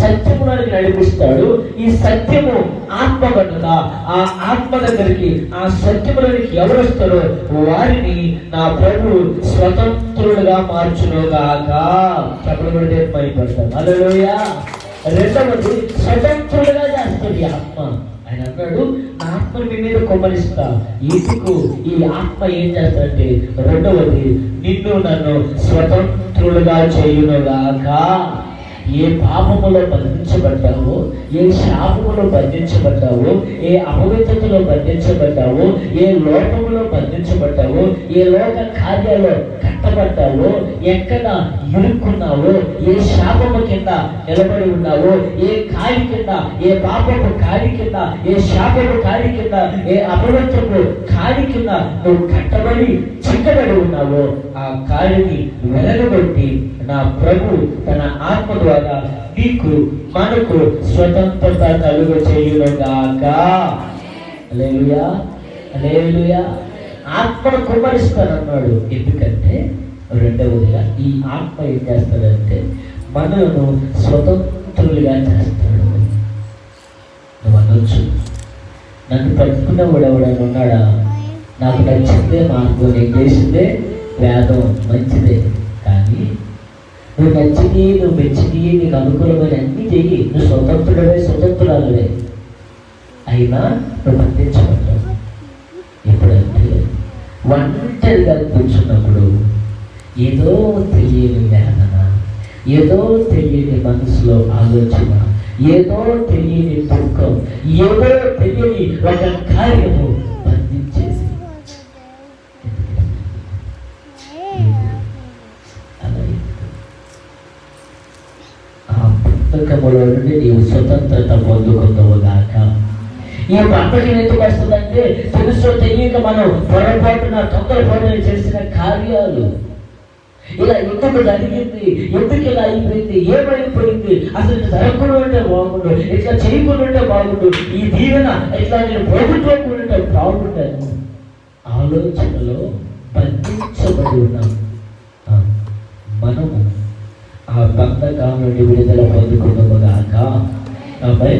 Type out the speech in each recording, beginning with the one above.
సత్యములోనికి నడిపిస్తాడు. ఈ సత్యము ఆత్మ కనుక ఆ ఆత్మ దగ్గరికి ఆ సత్యములోనికి ఎవరు వస్తారో వారిని నా ప్రభు స్వతంత్రుడుగా మార్చునుగాక. చెప్పబడితే భయపడతాం అలలోయ రెండవది స్వతంత్రుడుగా చేస్తుంది ఆత్మ. ఆయన అన్నాడు నా ఆత్మను మీ మీద కొమ్మరిస్తా. ఎందుకు? ఈ ఆత్మ ఏం చేస్తాడంటే రెండవది నిన్ను నన్ను స్వతంత్రులుగా చేయునుగాక. ఏ పాపములో బంధించబడ్డావో ఏ శాపములో బంధించబడ్డావో ఏ అపవిత్రతలో బంధించబడ్డావో ఏ లోకములో బంధించబడ్డావో ఏ లోక కార్యాల్లో కట్టబడ్డావో ఎక్కడ ఇరుక్కున్నావో ఏ శాపము కింద నిలబడి ఉన్నావో ఏ కాలి కింద ఏ పాపపు కాలి కింద ఏ శాపపు కాలి కింద ఏ అపవిత్రపు కాలి కింద నువ్వు కట్టబడి చిక్కబడి ఉన్నావో ఆ కాలిని వెలగబెట్టి నా ప్రభు తన ఆత్మ ద్వారా నీకు మనకు స్వతంత్రత కలుగ చేయునుగాక లేలుయా లేలుయా ఆత్మను అన్నాడు ఎందుకంటే రెండవదిగా ఈ ఆత్మ ఏం చేస్తాడంటే మనలను స్వతంత్రులుగా చేస్తాడు. నువ్వు అనొచ్చు. నన్ను పట్టుకున్నవాడు ఎవడైనా ఉన్నాడా? నాకు నచ్చిందే మార్గం నేను చేసిందే వేదం మంచిదే. కానీ నువ్వు నచ్చినవి నువ్వు మెచ్చినవి నీకు అనుకూలమైన అన్ని చెయ్యి. నువ్వు స్వతంత్రుడవే స్వతంత్రాలవే. అయినా నువ్వు బంధించబడ్డావు ఒంటరిగా కూర్చున్నప్పుడు ఏదో తెలియని వేదన ఏదో తెలియని మనసులో ఆలోచన? ఏదో తెలియని దుఃఖం? ఏదో తెలియని ఒక కార్యము బంధించేసి ఆ పుస్తకములో నుండి నీవు స్వతంత్రత పొందుకుందవు దాకా ఈ పంటకి ఎందుకు వస్తుందంటే తెలుసో తెలియక మనం పొరపాటున తొందరపాటున చేసిన కార్యాలు. ఇలా ఎందుకు జరిగింది? ఎందుకు ఇలా అయిపోయింది? ఏమైపోయింది? అసలు జరగకుండా ఉంటే బాగుండు ఇట్లా చేయకుండా ఉంటే బాగుండు ఈ దీవెన ఇట్లా నేను ప్రభుత్వం ఉంటే బాగుంటాను ఆలోచనలో బంధించబడి ఉన్నాం. మనము ఆ బంధకాల నుండి విడుదల పొందుకున్నాముగాక ఆమె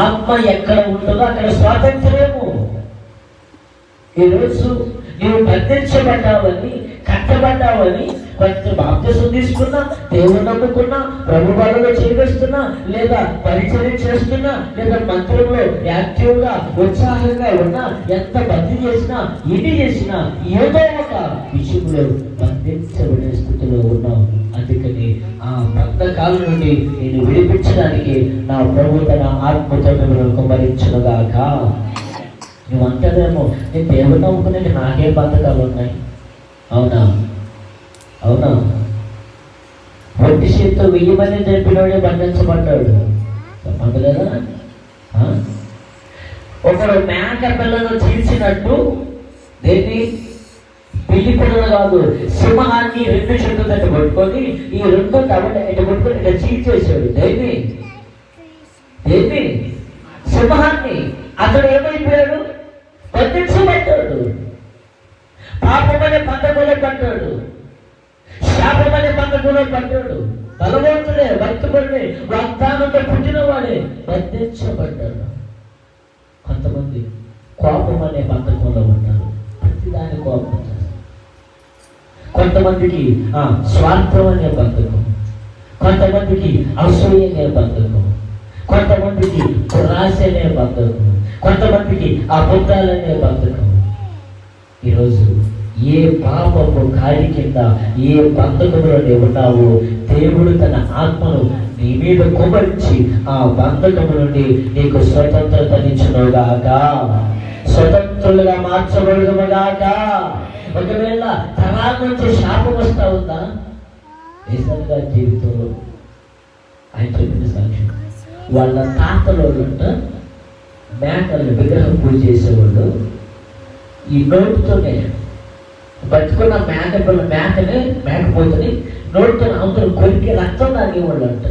ఆత్మ ఎక్కడ ఉంటుందో అక్కడ స్వాతంత్ర్యము ఈరోజు నీవు బంధించబడ్డావని కట్టబడ్డావని కొంత బాప్తిసం తీసుకున్నా దేవుడు నమ్ముకున్నా ప్రభు బాధలో చేయవేస్తున్నా లేదా పరిచయం చేస్తున్నా లేదా మంత్రంలో యాక్టివ్గా ఉత్సాహంగా ఉన్నా ఎంత భక్తి చేసినా ఎన్ని చేసినా ఏదో ఒక విషయంలో బంధించబడే స్థితిలో ఉన్నావు. అందుకని ఆ బంధకాల నుండి నేను విడిపించడానికి నా ప్రభు తన ఆత్మతో మిమ్మల్ని కుమరించునుగాక నువ్వు అంటదేమో నేను దేవుడు నమ్ముకునే నాకే బంధకాలు ఉన్నాయి. అవునా? అవునా? ఒట్టి చేతితో వెయ్యి మంది చెప్పినోడే బంధించబడ్డాడు. చెప్పండి కదా ఆ? ఒకడు మేక పిల్లను చీల్చినట్టు దేన్ని? పిల్లి పిల్లలు కాదు సింహాన్ని పట్టుకొని ఈ రెండు తవట ఇటు పట్టుకొని ఇట్లా చీల్చేసాడు దేన్ని దేన్ని సింహాన్ని అతడు ఏమైపోయాడు? బంధించబడ్డాడు. పాపమనే పందకులో పడ్డాడు. శాపమనే పందకులో పడ్డాడు. బలవంతుడే భక్తుడే కొంతమందికి స్వార్థం అనే బంధకం. కొంతమందికి అసూయ అనే బంధకం. కొంతమందికి రాశ అనే బంధకం. కొంతమందికి అబద్ధాలనే బంధకం. ఈరోజు ఏ పాపపు కాలి కింద ఏ బంధకంలో నీవు ఉన్నావో దేవుడు తన ఆత్మను నీ మీద కుమరించి ఆ బంధకము నుండి నీకు స్వతంత్రతనిచ్చునుగాక స్వతంత్రులుగా మార్చబడుగాక ఒకవేళ తరాల నుంచి శాపం వస్తా ఉందా? నిజంగా జీవితంలో ఆయన చెప్పిన సాక్ష్యం. వాళ్ళ తాతలో ఉన్న మేకలను విగ్రహం పూజ చేసేవాళ్ళు ఈ నోటితోనే బతుకున్న మేక పిల్ల మేకని మేకపోతుంది నోటితో అవతల కొరికి రక్తం తాగేవాళ్ళు అంట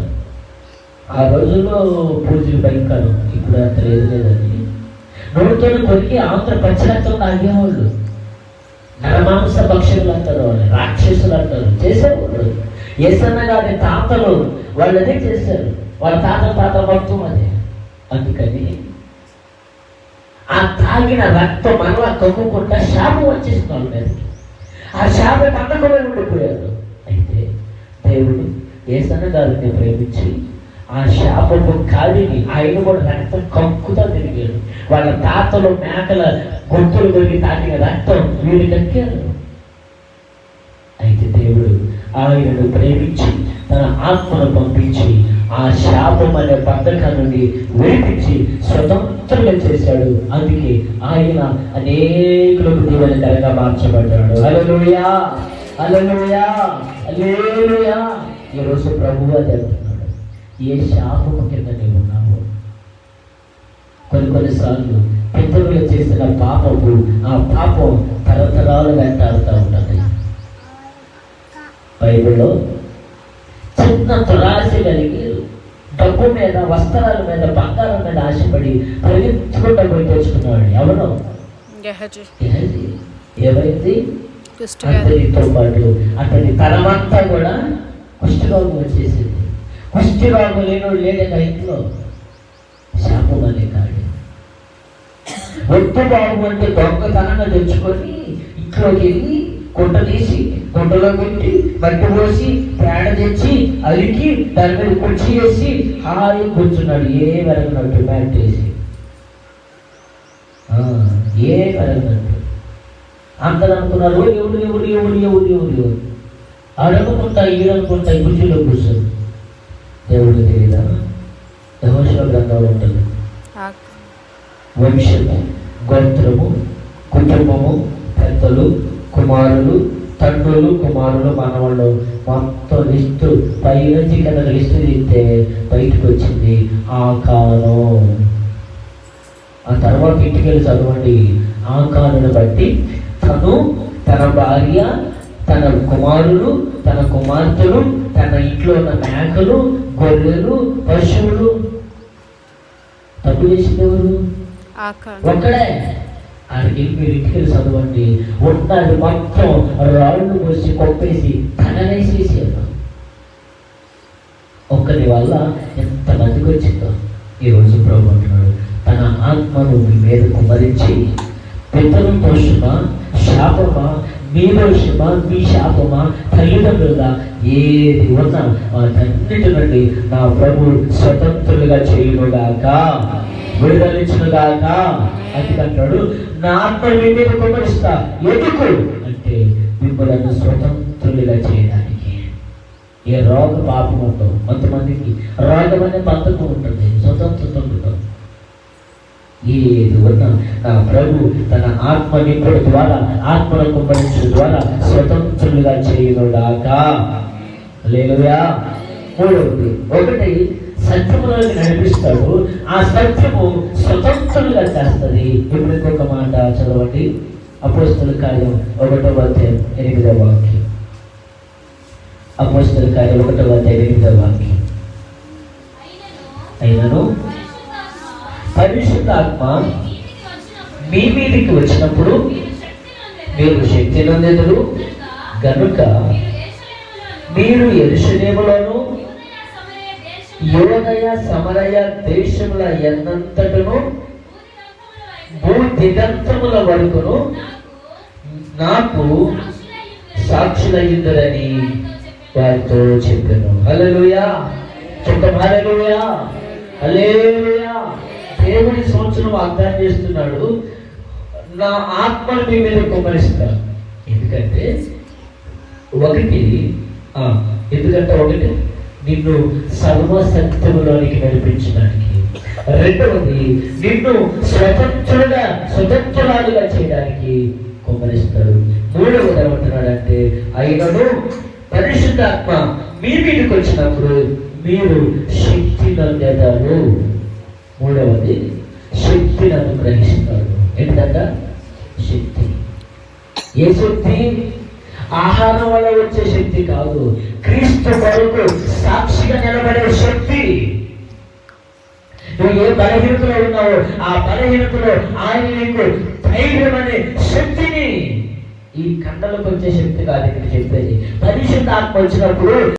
ఆ రోజుల్లో పూజలు భయంకరం ఇప్పుడు అంత లేదు లేదండి నోటితో కొరికి అవతల పచ్చి రక్తం నరమాంస పక్షులు అంటారు వాళ్ళు రాక్షసులు అంటారు. చేసేవాళ్ళు. ఏసన్న గారి తాతలు వాళ్ళు అదే చేశారు. వాళ్ళ తాత తాత మొత్తం అదే. అందుకని ఆ తాగిన రక్తం మనలా కక్కుకుంటా శాపం వచ్చేసిన వాళ్ళ మీదకి. ఆ శాపం పండకమే ఉండిపోయారు. అయితే దేవుడు ఏసన్న గారిని ప్రేమించి ఆ శాపపు కాలిని ఆయన కూడా రక్తం కక్కుతా తిరిగాడు. వాళ్ళ తాతలు మేకల గొంతులు కొరికి తాకిన రక్తం వీళ్ళు కక్కారు అయితే దేవుడు ఆయనను ప్రేమించి తన ఆత్మను పంపించి ఆ శాపం అనే బద్ధకం నుండి విడిపించి స్వతంత్రంగా చేశాడు. అందుకే ఆయన అనేకులకు దీవెనకరంగా మార్చబడ్డాడు. అలలుయా అలలుయా అలేలుయా ఈరోజు ప్రభువు అది ఏ శాపము కింద నీవు ఉన్నావు కొన్ని కొన్నిసార్లు పితరులు చేసిన పాపము ఆ పాపం తరతరాలు వెంటాడుతూ ఉంటుంది. బైబిల్లో చిన్న దురాశ కలిగి డబ్బు మీద వస్త్రాల మీద బంగారం మీద ఆశపడి పరిగెత్తుకుంటూ పోయి తెచ్చుకున్నాడు ఎవరు? ఏమైంది? అతనితో పాటు అతని తరమంతా కూడా కుష్ఠరోగం వచ్చేసింది. కుష్ఠరోగం లేనోడు లేడక ఇంట్లో శాపం అనే కాడు ఒట్టు బాబు దొంగతనంగా తెచ్చుకొని ఇంట్లోకి వెళ్ళి గుంట తీసి గుంటలో పెట్టి మట్టి పోసి పేడ తెచ్చి అలికి దాని మీద కుర్చీ వేసి హాయి కూర్చున్నాడు. ఏ వెరగనట్టు మ్యాట్ వేసి ఆ, ఏ వెరగనట్టు. అందరూ అనుకున్నారు "ఓ, ఎవడు ఎవడు ఎవడు ఎవడు ఎవడు ఎవడు. అడగకుండా ఈడనుకుంటా కుర్చీలో కూర్చొని. దేవుడు తెలియదా? యహోశివ గ్రంథంలో ఉంటుంది. వంశము గోత్రము కుటుంబము పెద్దలు కుమారులు తండ్రులు కుమారులు మనవాళ్ళు మొత్తం లిస్టు పై నుంచి కింద లిస్టు తీస్తే బయటకు వచ్చింది ఆకారం. ఆ తర్వాత ఇంటికి వెళ్ళి చదవండి. ఆకారుని బట్టి తను తన భార్య తన కుమారులు తన కుమార్తెలు తన ఇంట్లో ఉన్న మేకలు గొర్రెలు పశువులు. తప్పు చేసింది ఎవరు? ఒక్కడే. ఆడికి మీరు ఇంటికి చదవండి. ఉన్నది మొత్తం రాళ్ళు పోసి కొప్పేసి తననేసేసారు ఒక్కరి వల్ల ఎంత మందికి వచ్చిందో ఈరోజు ప్రభు అంటున్నాడు తన ఆత్మను మీ మీద కుమరించి పితరు దోషమా శాపమా దోషమా మీ శాపమా తల్లిదండ్రులుగా ఏది ఉన్నా వాటన్నిటి నుండి నా ప్రభు స్వతంత్రులుగా చేయునుగాక. విడుదలించునుగాక అది అంటాడు నా ఆత్మ మీ మీద కుమరిస్తా ఎందుకు? అంటే మిమ్మల్ని స్వతంత్రులుగా చేయడానికి. ఏ రోగ పాపం ఉండవు కొంతమందికి రోగం అనే బద్ధకం ఉంటుంది. స్వతంత్రత ఉంటుంది. ఏది ఉన్నా ప్రభు తన ఆత్మ నింపుడు ద్వారా ఆత్మను కుమ్మరించడం ద్వారా స్వతంత్రులుగా చేయనుడాక లేదుగా మూడవది ఒకటి సత్యములోకి నడిపిస్తాడు ఆ సత్యము స్వతంత్రులుగా చేస్తుంది. ఇప్పుడు ఇంకొక మాట చదవండి. అపోస్తుల కార్యం ఒకటో అధ్యాయం ఎనిమిదవ వాక్యం. అపోస్తుల కార్యం ఒకటో అధ్యాయం ఎనిమిదవ వాక్యం. అయినను పరిశుద్ధాత్మ మీ మీదికి వచ్చినప్పుడు మీరు శక్తి నందితులు గనుక మీరు ఎరుషులేములను యోదయ సమరయ దేశముల ఎన్నంతటను భూ దిగంతముల వరకును నాకు సాక్షులయ్యుందని వారితో చెప్పాను. హల్లెలూయా. చెప్పం హల్లెలూయా. అలే దేవుడి సంవత్సరం వాగ్దానం చేస్తున్నాడు. నా ఆత్మను మీ మీద కుమరిస్తా ఎందుకంటే ఒకటి ఎందుకంటే ఒకటి నిన్ను సర్వసత్యములోనికి నడిపించడానికి. రెండవది నిన్ను స్వతంత్రుడుగా స్వతంత్రురాలుగా చేయడానికి కుమరిస్తాడు మూడవది ఏమంటున్నాడంటే అయినను పరిశుద్ధాత్మ మీ మీదకి వచ్చినప్పుడు మీరు శక్తి నొందేదారు. మూడవది శక్తిని అనుగ్రహిస్తాడు ఏంటంట శక్తి. ఏ శక్తి? ఆహారం వల్ల వచ్చే శక్తి కాదు. క్రీస్తు కొరకు సాక్షిగా నిలబడే శక్తి. నువ్వు ఏ బలహీనతలో ఉన్నావో ఆ బలహీనతలో ఆయన నీకు ధైర్యం అనే శక్తిని ఈ కండలకు వచ్చే శక్తి కాదు ఇక్కడ చెప్పేది. పరిశుద్ధ ఆత్మ వచ్చినప్పుడు